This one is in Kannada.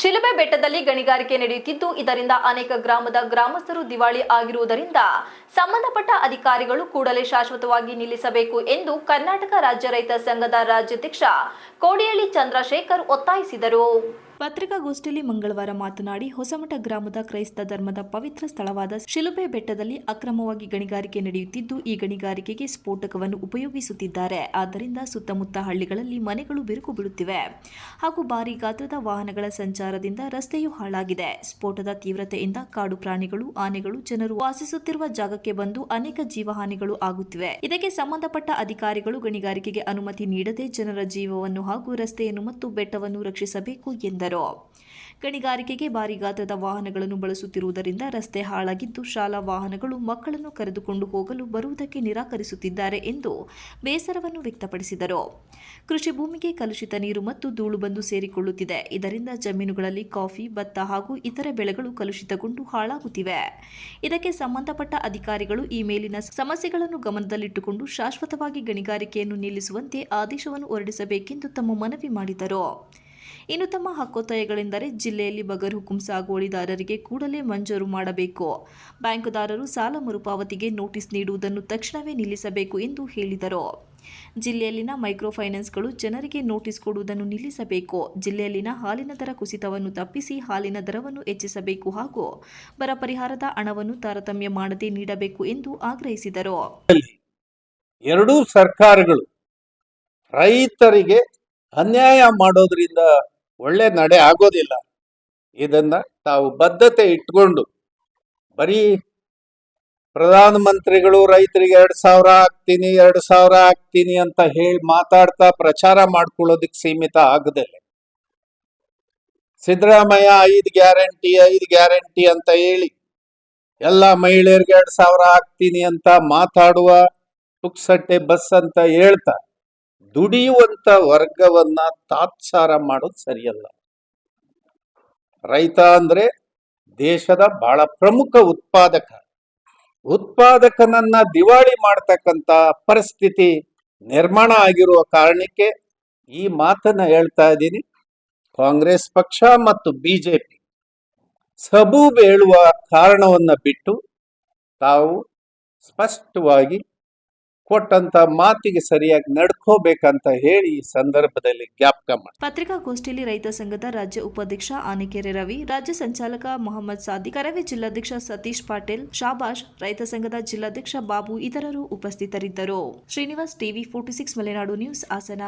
ಶಿಲುಬೆ ಬೆಟ್ಟದಲ್ಲಿ ಗಣಿಗಾರಿಕೆ ನಡೆಯುತ್ತಿದ್ದು, ಇದರಿಂದ ಅನೇಕ ಗ್ರಾಮದ ಗ್ರಾಮಸ್ಥರು ದಿವಾಳಿ ಆಗಿರುವುದರಿಂದ ಸಂಬಂಧಪಟ್ಟ ಅಧಿಕಾರಿಗಳು ಕೂಡಲೇ ಶಾಶ್ವತವಾಗಿ ನಿಲ್ಲಿಸಬೇಕು ಎಂದು ಕರ್ನಾಟಕ ರಾಜ್ಯ ರೈತ ಸಂಘದ ರಾಜ್ಯಾಧ್ಯಕ್ಷ ಕೋಡಿಹಳ್ಳಿ ಚಂದ್ರಶೇಖರ್ ಒತ್ತಾಯಿಸಿದರು. ಪತ್ರಿಕಾಗೋಷ್ಠಿಯಲ್ಲಿ ಮಂಗಳವಾರ ಮಾತನಾಡಿ, ಹೊಸಮಠ ಗ್ರಾಮದ ಕ್ರೈಸ್ತ ಧರ್ಮದ ಪವಿತ್ರ ಸ್ಥಳವಾದ ಶಿಲುಬೆ ಬೆಟ್ಟದಲ್ಲಿ ಅಕ್ರಮವಾಗಿ ಗಣಿಗಾರಿಕೆ ನಡೆಯುತ್ತಿದ್ದು, ಈ ಗಣಿಗಾರಿಕೆಗೆ ಸ್ಫೋಟಕವನ್ನು ಉಪಯೋಗಿಸುತ್ತಿದ್ದಾರೆ. ಆದ್ದರಿಂದ ಸುತ್ತಮುತ್ತ ಹಳ್ಳಿಗಳಲ್ಲಿ ಮನೆಗಳು ಬಿರುಕು ಬಿಡುತ್ತಿವೆ ಹಾಗೂ ಭಾರಿ ಗಾತ್ರದ ವಾಹನಗಳ ಸಂಚಾರದಿಂದ ರಸ್ತೆಯೂ ಹಾಳಾಗಿದೆ. ಸ್ಫೋಟದ ತೀವ್ರತೆಯಿಂದ ಕಾಡು ಪ್ರಾಣಿಗಳು, ಆನೆಗಳು, ಜನರು ವಾಸಿಸುತ್ತಿರುವ ಜಾಗಕ್ಕೆ ಬಂದು ಅನೇಕ ಜೀವಹಾನಿಗಳು ಆಗುತ್ತಿವೆ. ಇದಕ್ಕೆ ಸಂಬಂಧಪಟ್ಟ ಅಧಿಕಾರಿಗಳು ಗಣಿಗಾರಿಕೆಗೆ ಅನುಮತಿ ನೀಡದೆ ಜನರ ಜೀವವನ್ನು ಹಾಗೂ ರಸ್ತೆಯನ್ನು ಮತ್ತು ಬೆಟ್ಟವನ್ನು ರಕ್ಷಿಸಬೇಕು ಎಂದರು. ಗಣಿಗಾರಿಕೆಗೆ ಭಾರಿ ಗಾತ್ರದ ವಾಹನಗಳನ್ನು ಬಳಸುತ್ತಿರುವುದರಿಂದ ರಸ್ತೆ ಹಾಳಾಗಿದ್ದು ಶಾಲಾ ವಾಹನಗಳು ಮಕ್ಕಳನ್ನು ಕರೆದುಕೊಂಡು ಹೋಗಲು ಬರುವುದಕ್ಕೆ ನಿರಾಕರಿಸುತ್ತಿದ್ದಾರೆ ಎಂದು ಬೇಸರವನ್ನು ವ್ಯಕ್ತಪಡಿಸಿದರು. ಕೃಷಿ ಭೂಮಿಗೆ ಕಲುಷಿತ ನೀರು ಮತ್ತು ಧೂಳು ಬಂದು ಸೇರಿಕೊಳ್ಳುತ್ತಿದೆ. ಇದರಿಂದ ಜಮೀನುಗಳಲ್ಲಿ ಕಾಫಿ, ಭತ್ತ ಹಾಗೂ ಇತರೆ ಬೆಳೆಗಳು ಕಲುಷಿತಗೊಂಡು ಹಾಳಾಗುತ್ತಿವೆ. ಇದಕ್ಕೆ ಸಂಬಂಧಪಟ್ಟ ಅಧಿಕಾರಿಗಳು ಈ ಮೇಲಿನ ಸಮಸ್ಯೆಗಳನ್ನು ಗಮನದಲ್ಲಿಟ್ಟುಕೊಂಡು ಶಾಶ್ವತವಾಗಿ ಗಣಿಗಾರಿಕೆಯನ್ನು ನಿಲ್ಲಿಸುವಂತೆ ಆದೇಶವನ್ನು ಹೊರಡಿಸಬೇಕೆಂದು ತಮ್ಮ ಮನವಿ ಮಾಡಿದರು. ಇನ್ನು ತಮ್ಮ ಹಕ್ಕೊತ್ತಾಯಗಳೆಂದರೆ ಜಿಲ್ಲೆಯಲ್ಲಿ ಬಗರ್ ಹುಕುಂ ಸಾಗುವಳಿದಾರರಿಗೆ ಕೂಡಲೇ ಮಂಜೂರು ಮಾಡಬೇಕು. ಬ್ಯಾಂಕುದಾರರು ಸಾಲ ಮರುಪಾವತಿಗೆ ನೋಟಿಸ್ ನೀಡುವುದನ್ನು ತಕ್ಷಣವೇ ನಿಲ್ಲಿಸಬೇಕು ಎಂದು ಹೇಳಿದರು. ಜಿಲ್ಲೆಯಲ್ಲಿನ ಮೈಕ್ರೋ ಫೈನಾನ್ಸ್ಗಳು ಜನರಿಗೆ ನೋಟಿಸ್ ಕೊಡುವುದನ್ನು ನಿಲ್ಲಿಸಬೇಕು. ಜಿಲ್ಲೆಯಲ್ಲಿನ ಹಾಲಿನ ದರ ಕುಸಿತವನ್ನು ತಪ್ಪಿಸಿ ಹಾಲಿನ ದರವನ್ನು ಹೆಚ್ಚಿಸಬೇಕು ಹಾಗೂ ಬರ ಪರಿಹಾರದ ಹಣವನ್ನು ತಾರತಮ್ಯ ಮಾಡದೆ ನೀಡಬೇಕು ಎಂದು ಆಗ್ರಹಿಸಿದರು. ಎರಡೂ ಸರ್ಕಾರಗಳು ರೈತರಿಗೆ ಅನ್ಯಾಯ ಮಾಡೋದ್ರಿಂದ ಒಳ್ಳೆ ನಡೆ ಆಗೋದಿಲ್ಲ. ಇದನ್ನ ತಾವು ಬದ್ಧತೆ ಇಟ್ಕೊಂಡು, ಬರೀ ಪ್ರಧಾನ ಮಂತ್ರಿಗಳು ರೈತರಿಗೆ ಎರಡ್ ಸಾವಿರ ಹಾಕ್ತೀನಿ, ಎರಡ್ ಸಾವಿರ ಹಾಕ್ತೀನಿ ಅಂತ ಹೇಳಿ ಮಾತಾಡ್ತಾ ಪ್ರಚಾರ ಮಾಡ್ಕೊಳ್ಳೋದಕ್ಕೆ ಸೀಮಿತ ಆಗದಿಲ್ಲ. ಸಿದ್ದರಾಮಯ್ಯ ಐದು ಗ್ಯಾರಂಟಿ ಐದು ಗ್ಯಾರಂಟಿ ಅಂತ ಹೇಳಿ, ಎಲ್ಲ ಮಹಿಳೆಯರಿಗೆ ಎರಡ್ ಸಾವಿರ ಹಾಕ್ತೀನಿ ಅಂತ ಮಾತಾಡುವ ಪುಕ್ಸಟ್ಟೆ ಬಸ್ ಅಂತ ಹೇಳ್ತಾ ದುಡಿಯುವಂತ ವರ್ಗವನ್ನ ತಾತ್ಸಾರ ಮಾಡೋದು ಸರಿಯಲ್ಲ. ರೈತ ಅಂದ್ರೆ ದೇಶದ ಬಹಳ ಪ್ರಮುಖ ಉತ್ಪಾದಕ. ಉತ್ಪಾದಕನನ್ನ ದಿವಾಳಿ ಮಾಡ್ತಕ್ಕಂತ ಪರಿಸ್ಥಿತಿ ನಿರ್ಮಾಣ ಆಗಿರುವ ಕಾರಣಕ್ಕೆ ಈ ಮಾತನ್ನ ಹೇಳ್ತಾ ಇದ್ದೀನಿ. ಕಾಂಗ್ರೆಸ್ ಪಕ್ಷ ಮತ್ತು ಬಿಜೆಪಿ ಸಬೂಬ್ ಹೇಳುವ ಕಾರಣವನ್ನ ಬಿಟ್ಟು ತಾವು ಸ್ಪಷ್ಟವಾಗಿ ಕೊಟ್ಟಂತ ಮಾತಿಗೆ ಸರಿಯಾಗಿ ನಡ್ಕೋಬೇಕಂತ ಹೇಳಿ ಈ ಸಂದರ್ಭದಲ್ಲಿ ಜ್ಞಾಪಕ ಮಾಡಿ ಪತ್ರಿಕಾಗೋಷ್ಠಿಯಲ್ಲಿ ರೈತ ಸಂಘದ ರಾಜ್ಯ ಉಪಾಧ್ಯಕ್ಷ ಆನೆಕೆರೆ ರವಿ, ರಾಜ್ಯ ಸಂಚಾಲಕ ಮೊಹಮ್ಮದ್ ಸಾದಿ ಕರವೇ ಜಿಲ್ಲಾಧ್ಯಕ್ಷ ಸತೀಶ್ ಪಾಟೀಲ್, ಶಾಬಾಷ್, ರೈತ ಸಂಘದ ಜಿಲ್ಲಾಧ್ಯಕ್ಷ ಬಾಬು ಇತರರು ಉಪಸ್ಥಿತರಿದ್ದರು. Srinivas TV forty six Malenadu news Hassan.